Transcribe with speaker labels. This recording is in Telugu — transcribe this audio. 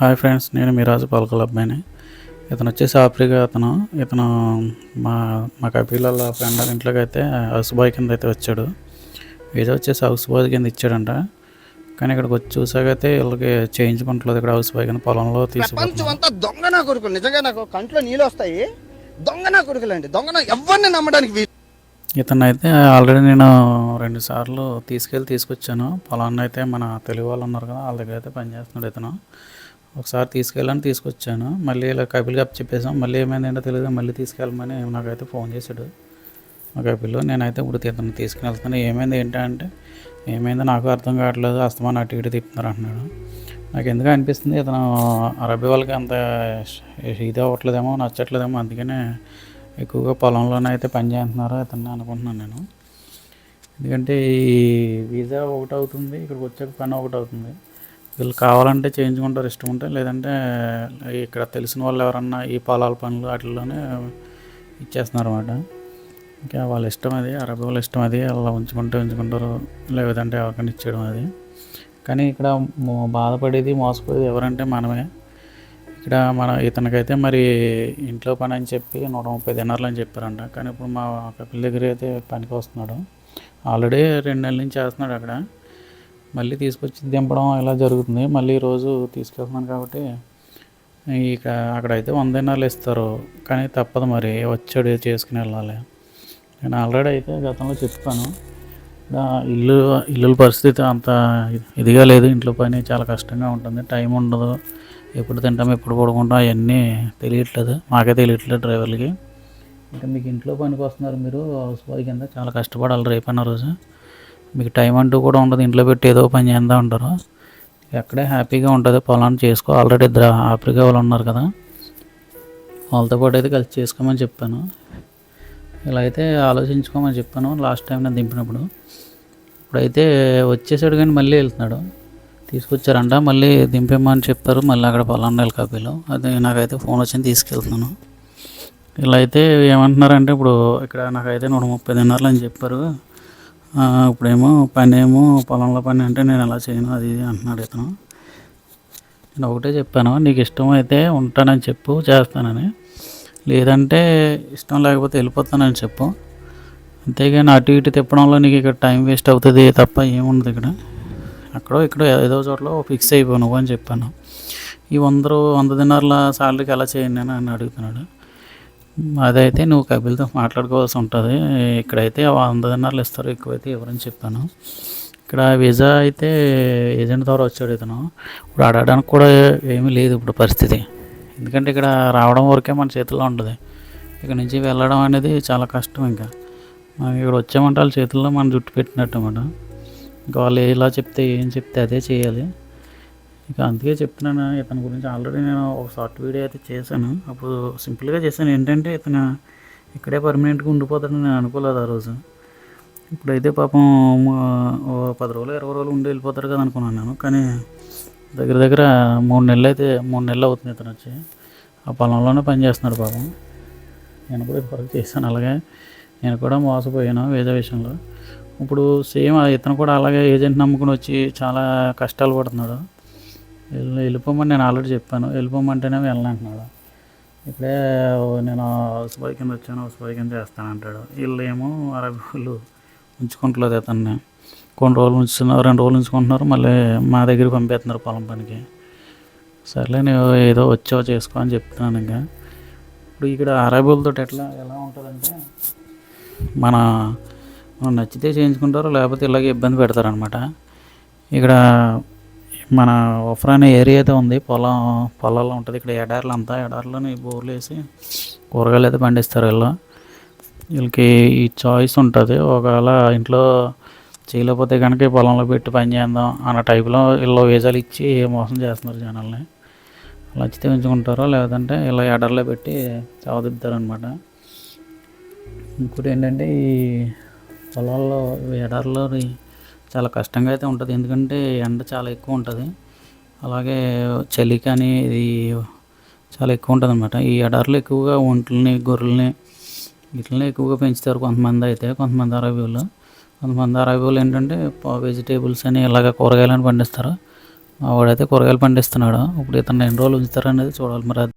Speaker 1: హాయ్ ఫ్రెండ్స్ నేను మీరాజు పాలకొల అబ్బాయిని ఇతను వచ్చేసి ఆఫ్రికా అతను. ఇతను మా మా కపిల ఫ్రెండ్ వాళ్ళ ఇంట్లోకి అయితే హౌస్ బాయ్ కింద అయితే వచ్చాడు. వీజా వచ్చేసి హౌస్ బాయ్ కింద ఇచ్చాడంట. కానీ ఇక్కడికి వచ్చి చూసాకైతే వీళ్ళకి చేయించుకుంటలేదు ఇక్కడ హౌస్ బాయ్ కింద పొలంలో
Speaker 2: ప్రపంచం
Speaker 1: తీసుకుంటున్నాం
Speaker 2: అంతా దొంగ నా కొడుకులు. నిజంగా నాకు కంట్లో నీళ్ళు వస్తాయి. దొంగ నా కొడుకులు అండి దొంగ నా ఎవరిని నమ్మడానికి వీలు
Speaker 1: ఇతను అయితే ఆల్రెడీ నేను రెండు సార్లు తీసుకెళ్ళి తీసుకొచ్చాను. పొలాన్ని అయితే మన తెలుగు వాళ్ళు ఉన్నారు కదా వాళ్ళ దగ్గర అయితే పనిచేస్తున్నాడు ఇతను. ఒకసారి తీసుకెళ్ళాను తీసుకొచ్చాను. మళ్ళీ ఇలా కపిల్ కప్ చెప్పేసాం మళ్ళీ ఏమైందంటే తెలియదు. మళ్ళీ తీసుకెళ్ళమని నాకైతే ఫోన్ చేశాడు. మా కపిల్ నేనైతే ఇప్పుడు ఇతను తీసుకుని వెళ్తాను. ఏమైంది ఏంటంటే ఏమైందో నాకు అర్థం కావట్లేదు. అస్తమాన్ అటు ఇటు తిప్పుతున్నారు అంటున్నాడు. నాకు ఎందుకు అనిపిస్తుంది? ఇతను అరబీ వాళ్ళకి అంత ఇది అవ్వట్లేదేమో నచ్చట్లేదేమో. అందుకనే ఎక్కువగా పొలంలోనే అయితే పని చేస్తున్నారు అతన్ని అనుకుంటున్నాను నేను. ఎందుకంటే ఈ వీసా ఒకటి అవుతుంది ఇక్కడికి వచ్చాక పని ఒకటి అవుతుంది. వీళ్ళు కావాలంటే చేయించుకుంటారు ఇష్టం ఉంటే. లేదంటే ఇక్కడ తెలిసిన వాళ్ళు ఎవరన్నా ఈ పొలాల పనులు వాటిల్లోనే ఇచ్చేస్తున్నారు అనమాట ఇంకా వాళ్ళ ఇష్టం అది అరబీ వాళ్ళ ఇష్టం అది అలా ఉంచుకుంటే ఉంచుకుంటారు. లేదంటే ఎవరికైనా ఇచ్చేయడం అది. కానీ ఇక్కడ బాధపడేది మోసపోయేది ఎవరంటే మనమే. ఇక్కడ మన ఇతనికైతే మరి ఇంట్లో పని అని చెప్పి నూట ముప్పై దినార్లు అని చెప్పారంట. కానీ ఇప్పుడు మా కపిల్ దగ్గర అయితే పనికి వస్తున్నాడు. ఆల్రెడీ రెండు నెలల నుంచి చేస్తున్నాడు అక్కడ. మళ్ళీ తీసుకొచ్చి దింపడం ఇలా జరుగుతుంది. మళ్ళీ రోజు తీసుకెళ్తున్నాను కాబట్టి ఇక అక్కడైతే వంద దినాలు ఇస్తారు. కానీ తప్పదు మరి వచ్చాడు చేసుకుని వెళ్ళాలి. నేను ఆల్రెడీ అయితే గతంలో చెప్పాను. ఇల్లు ఇల్లుల పరిస్థితి అంత ఇదిగా లేదు. ఇంట్లో పని చాలా కష్టంగా ఉంటుంది. టైం ఉండదు. ఎప్పుడు తింటాం ఎప్పుడు పడుకుంటాం అవన్నీ తెలియట్లేదు. మాకే తెలియట్లేదు డ్రైవర్లకి. ఇంకా మీకు ఇంట్లో పనికి వస్తున్నారు మీరు. హౌస్ బాయ్ కింద చాలా కష్టపడాలి రేపన్న రోజు. మీకు టైం అంటూ కూడా ఉండదు. ఇంట్లో పెట్టి ఏదో పని చేద్దాం ఉంటారు. ఎక్కడే హ్యాపీగా ఉంటుంది. పొలాన్ని చేసుకో. ఆల్రెడీ ఇద్దరు ఆఫ్రికా వాళ్ళు ఉన్నారు కదా. వాళ్ళతో పాటు అయితే కలిసి చేసుకోమని చెప్పాను. ఇలా అయితే ఆలోచించుకోమని చెప్పాను. లాస్ట్ టైం నేను దింపినప్పుడు. ఇప్పుడైతే వచ్చేసాడు కానీ మళ్ళీ వెళ్తున్నాడు. తీసుకొచ్చారంట. మళ్ళీ దింపేమని చెప్పారు మళ్ళీ అక్కడ పొలాన్ని కాపీలో అది నాకైతే ఫోన్ వచ్చింది తీసుకెళ్తున్నాను. ఇలా అయితే ఏమంటున్నారంటే ఇప్పుడు ఇక్కడ నాకైతే నూట ముప్పై దినార్లు అని చెప్పారు. ఇప్పుడేమో పని ఏమో పొలంలో పని అంటే నేను ఎలా చేయను అది ఇది అంటున్నాడు ఇతను. నేను ఒకటే చెప్పాను నీకు ఇష్టం అయితే ఉంటానని చెప్పు చేస్తానని. లేదంటే ఇష్టం లేకపోతే వెళ్ళిపోతానని చెప్పు. అంతేగాని అటు ఇటు తిప్పడంలో నీకు ఇక్కడ టైం వేస్ట్ అవుతుంది తప్ప ఏముండదు ఇక్కడ. అక్కడో ఇక్కడో ఏదో చోట్ల ఫిక్స్ అయిపోయి నువ్వు అని చెప్పాను. ఈ వంద వంద దినార్ల సాలరీకి ఎలా చేయండి అని అడుగుతున్నాడు అదైతే నువ్వు కపిల్తో మాట్లాడుకోవాల్సి ఉంటుంది. ఇక్కడైతే వంద దినాలు ఇస్తారు. ఎక్కువైతే ఎవరని చెప్పాను. ఇక్కడ వీసా అయితే ఏజెంట్ ద్వారా వచ్చాడు ఇతను. ఇప్పుడు ఆడడానికి కూడా ఏమీ లేదు ఇప్పుడు పరిస్థితి. ఎందుకంటే ఇక్కడ రావడం వరకే మన చేతిలో ఉంటుంది. ఇక్కడ నుంచి వెళ్ళడం అనేది చాలా కష్టం ఇంకా. మనం ఇక్కడ వచ్చామంటే వాళ్ళ చేతుల్లో మనం జుట్టు పెట్టినట్టు అన్నమాట. ఇంకా వాళ్ళు ఎలా చెప్తే ఏం చెప్తే అదే చేయాలి. ఇక అందుకే చెప్తున్నాను ఇతని గురించి ఆల్రెడీ నేను ఒక షార్ట్ వీడియో అయితే చేశాను. అప్పుడు సింపుల్గా చేశాను. ఏంటంటే ఇతను ఇక్కడే పర్మనెంట్గా ఉండిపోతాడని నేను అనుకోలేదు ఆ రోజు. ఇప్పుడైతే పాపం ఓ పది రోజులు ఇరవై రోజులు ఉండి వెళ్ళిపోతారు కదా అనుకున్నాను నేను. కానీ దగ్గర దగ్గర మూడు నెలలు అయితే మూడు నెలలు అవుతుంది ఇతను వచ్చి. ఆ పొలంలోనే పని చేస్తున్నాడు పాపం. నేను కూడా ఇప్పటివరకు చేశాను. అలాగే నేను కూడా మోసపోయాను వీజా విషయంలో. ఇప్పుడు సేమ్ ఇతను కూడా అలాగే ఏజెంట్ నమ్ముకుని వచ్చి చాలా కష్టాలు పడుతున్నాడు. వెళ్ళిపోమని నేను ఆల్రెడీ చెప్పాను. వెళ్ళిపోమంటేనే వెళ్ళనంటున్నాడు. ఇప్పుడే నేను హౌస్ బాయ్ కింద వచ్చాను. హౌస్ బాయ్ కింద చేస్తాను అంటాడు వీళ్ళు ఏమో అరవై రోజులు ఉంచుకుంటలేదు అతన్ని కొన్ని రోజులు ఉంచుతున్నారు రెండు రోజులు ఉంచుకుంటున్నారు మళ్ళీ మా దగ్గరికి పంపేస్తున్నారు పొలం పనికి. సర్లే నువ్వు ఏదో వచ్చావో చేసుకో అని చెప్తున్నాను ఇంకా. ఇప్పుడు ఇక్కడ అరబులతో ఎట్లా ఎలా ఉంటుందంటే మన మనం నచ్చితే చేయించుకుంటారు లేకపోతే ఇలాగే ఇబ్బంది పెడతారనమాట ఇక్కడ మన ఒఫ్రా అనే ఏరియా అయితే ఉంది. పొలం పొలాల్లో ఉంటుంది. ఇక్కడ ఎడార్లు అంతా ఎడార్లోనే బోర్లు వేసి కూరగాయలు అయితే పండిస్తారు వీళ్ళు. వీళ్ళకి ఈ చాయిస్ ఉంటుంది. ఒకవేళ ఇంట్లో చేయలేకపోతే కనుక పొలంలో పెట్టి పని చేద్దాం అన్న టైప్లో వీళ్ళు వీజాలు ఇచ్చి మోసం చేస్తున్నారు జనాల్ని. లచ్చితే నచ్చితే ఉంచుకుంటారో లేదంటే ఇలా ఎడర్లో పెట్టి చావదిద్దారు ఇంకోటి ఏంటంటే ఈ పొలాల్లో ఎడర్లో చాలా కష్టంగా అయితే ఉంటుంది. ఎందుకంటే ఎండ చాలా ఎక్కువ ఉంటుంది. అలాగే చలి కానీ ఇది చాలా ఎక్కువ ఉంటుంది అనమాట ఈ ఎడారిలో ఎక్కువగా ఒంట్లని గొర్రెల్ని వీటిని ఎక్కువగా పెంచుతారు కొంతమంది అయితే కొంతమంది అరబీలు కొంతమంది అరబీలు ఏంటంటే వెజిటేబుల్స్ అని ఇలాగ కూరగాయలను పండిస్తారు. వాడైతే కూరగాయలు పండిస్తున్నాడు. ఇప్పుడు ఇతను ఎన్ని రోజులు ఉంచుతారనేది చూడాలి మరి